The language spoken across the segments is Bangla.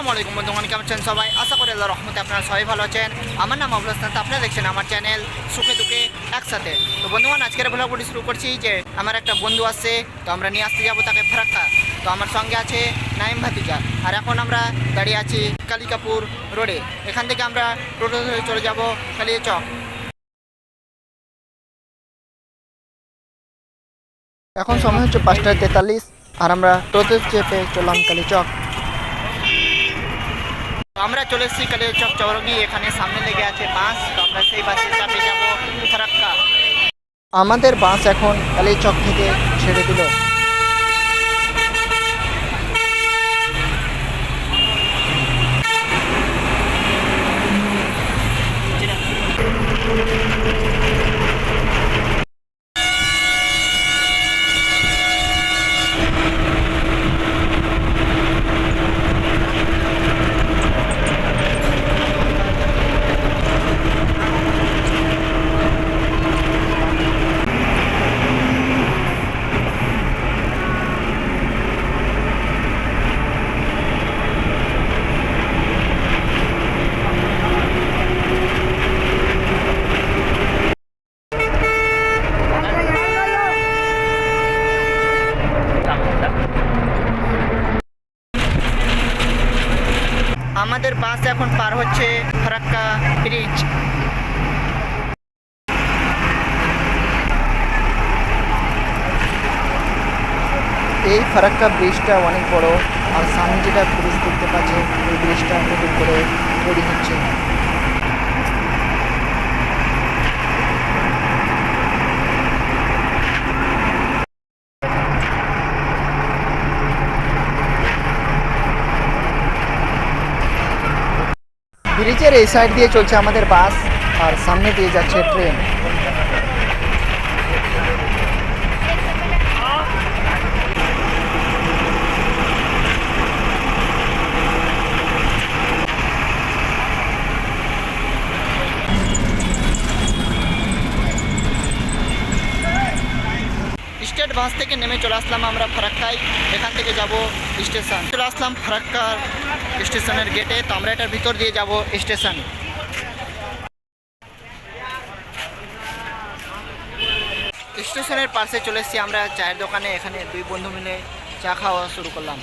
আসসালামু আলাইকুম বন্ধুগণ কেমন আছেন সবাই আশা করি আল্লাহ রহমতে আপনারা সবাই ভালো আছেন। আমার নাম আবুল হাসনান তো আপনারা দেখছেন আমার চ্যানেল সুখে দুঃখে একসাথে। তো বন্ধুগণ, আজকের ভ্লগটি শুরু করছি যে আমার একটা বন্ধু আসছে তো আমরা নিয়ে আসতে যাব তাকে ফারাক্কা। তো আমার সঙ্গে আছে নাইম ভাতিজা। আর এখন আমরা দাঁড়িয়ে আছি কালিকাপুর রোডে। এখান থেকে আমরা টোটো ধরে চলে যাব। কালিয়া চক এখন সময় হচ্ছে পাঁচটা তেতাল্লিশ, আর আমরা টোটো চেপে চললাম কালীচক আমরা চলে এসেছি কালীচক চৌরঙ্গি, এখানে সামনে লেগে আছে বাস, তো আমরা সেই বাসে চাপে যাব। আমাদের বাস এখন কালীচক থেকে ছেড়ে দিল। আমাদের বাস এখন পার হচ্ছে ফারাক্কা ব্রিজ। এই ফারাক্কা ব্রিজটা অনেক বড়, আর সামনে যেটা ব্রিজ দেখতে পাচ্ছে ওই ব্রিজটা নতুন করে তৈরি হচ্ছে। ব্রিজের এই সাইড দিয়ে চলছে আমাদের বাস আর সামনে দিয়ে যাচ্ছে ট্রেন। স্টেট বাস থেকে নেমে চলে আসলাম আমরা ফারাক্কায়। এখান থেকে যাব স্টেশন। চলে আসলাম ফারাক্কার স্টেশনের গেটে তো আমরা এটার ভিতর দিয়ে যাব স্টেশন। স্টেশনের পাশে চলে এসেছি আমরা চায়ের দোকানে। এখানে দুই বন্ধু মিলে চা খাওয়া শুরু করলাম।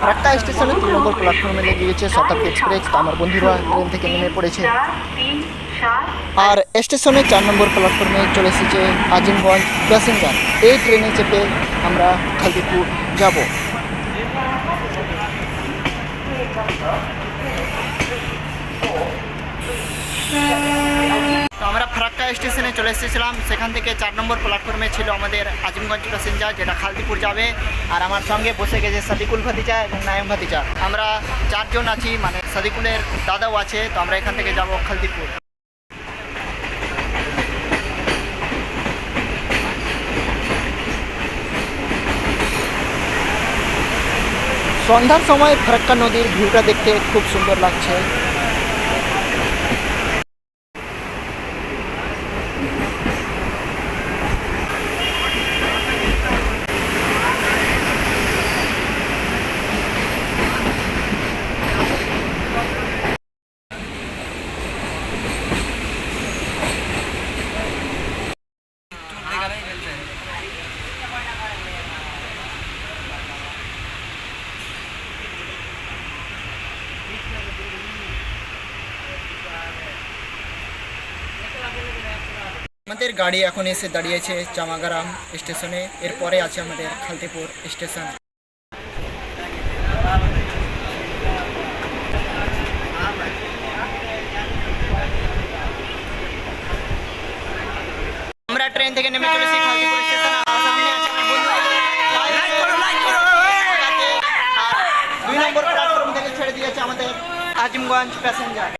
ফারাক্কা স্টেশনে তিন নম্বর প্ল্যাটফর্মে লেগে গেছে শতাব্দী এক্সপ্রেস। আমার বন্ধুরা ট্রেন থেকে নেমে পড়েছে। আর স্টেশনের চার নম্বর প্ল্যাটফর্মে চলে এসেছে আজিমগঞ্জ প্যাসেঞ্জার এই ট্রেনে চেপে আমরা খালদিপুর যাব। তো আমরা ফারাক্কা স্টেশনে চলে এসেছিলাম। সেখান থেকে চার নম্বর প্ল্যাটফর্মে ছিল আমাদের আজিমগঞ্জ প্যাসেঞ্জার যেটা খালদিপুর যাবে। আর আমার সঙ্গে বসে গেছে সাদিকুল ভাতিজা এবং নায়ম ভাতিজা। আমরা চারজন আছি মানে সাদিকুলের দাদাও আছে, তো আমরা এখান থেকে যাব খালদিপুর। সন্ধ্যার সময় ফারাক্কা নদীর ভিউটা দেখতে খুব সুন্দর লাগছে। আমাদের গাড়ি এখন এসে দাঁড়িয়েছে চামাগারাম স্টেশনে। এরপরে আছে আমাদের খালতিপুর স্টেশন। আমরা ট্রেন থেকে নেমে চলেছি খালতিপুর থেকে ছেড়ে দিয়েছে আমাদের আজিমগঞ্জ প্যাসেঞ্জার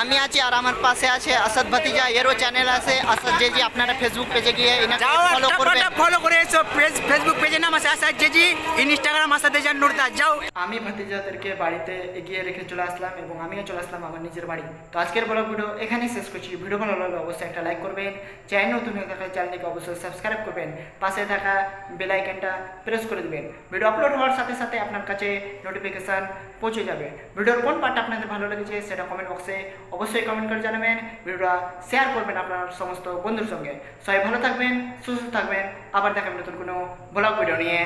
আমি আছি আর আমার পাশে আছে আসাদ ভাতিজা এরও চ্যানেল আছে। আসাদ জেজি আপনারা ফেসবুক পেজে গিয়ে এনাকে ফলো করবেন। ফলো করে এসো পেজ ফেসবুক পেজের নাম আছে আসাদ জেজি ইনস্টাগ্রাম আসাদ জান নুরদা যাও। আমি ভাতিজাদেরকে বাড়িতে এগিয়ে রেখে চলে আসলাম এবং আমিও চলে আসলাম আমার নিজের বাড়ি। তো আজকের ব্লগ ভিডিও এখানেই শেষ করছি। ভিডিও ভালো লাগলে অবশ্যই একটা লাইক করবেন। চ্যানেল নতুন হয়ে থাকা চ্যানেলটিকে অবশ্যই সাবস্ক্রাইব করবেন। পাশে থাকা বেল আইকনটা প্রেস করে দেবেন। ভিডিও আপলোড হওয়ার সাথে সাথে আপনার কাছে নোটিফিকেশান পৌঁছে যাবে। ভিডিওর কোন পার্টটা আপনাদের ভালো লেগেছে সেটা কমেন্ট বক্সে অবশ্যই কমেন্ট করে জানাবেন, ভিডিওটা শেয়ার করবেন আপনার সমস্ত বন্ধুর সঙ্গে। সবাই ভালো থাকবেন, সুস্থ থাকবেন, আবার দেখাবেন নতুন কোনো ব্লগ ভিডিও নিয়ে।